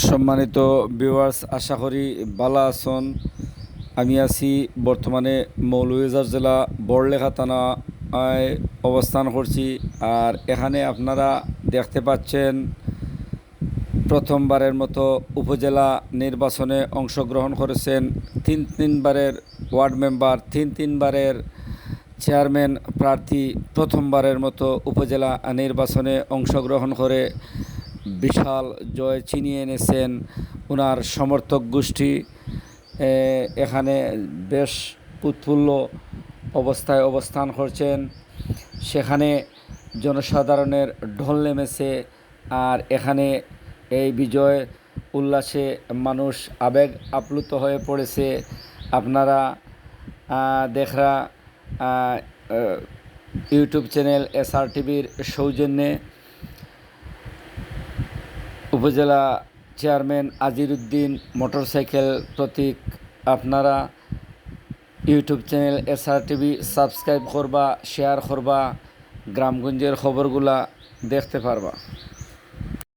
সম্মানিত ভিউয়ার্স আশা করি ভালো আছেন। আমি আছি বর্তমানে মৌলভীবাজার জেলা বড়লেখা থানায় অবস্থান করছি। আর এখানে আপনারা দেখতে পাচ্ছেন, প্রথমবারের মতো উপজেলা নির্বাচনে অংশগ্রহণ করেছেন। তিন তিনবারের ওয়ার্ড মেম্বার, তিন তিনবারের চেয়ারম্যান প্রার্থী প্রথমবারের মতো উপজেলা নির্বাচনে অংশগ্রহণ করে। বিশাল জয় ছিনিয়ে এনেছেন ওনার সমর্থক গোষ্ঠী। এখানে বেশ উৎফুল্ল অবস্থায় অবস্থান করছেন। সেখানে জনসাধারণের ঢল নেমেছে আর এখানে এই বিজয় উল্লাসে মানুষ আবেগ আপ্লুত হয়ে পড়েছে। আপনারা দেখরা ইউটিউব চ্যানেল এস আর টিভির সৌজন্যে উপজেলা চেয়ারম্যান আজিরুদ্দিন মোটরসাইকেল প্রতীক, আপনারা YouTube channel S R TV subscribe করবা, শেয়ার করবা, গ্রামগঞ্জের খবরগুলা দেখতে পারবা।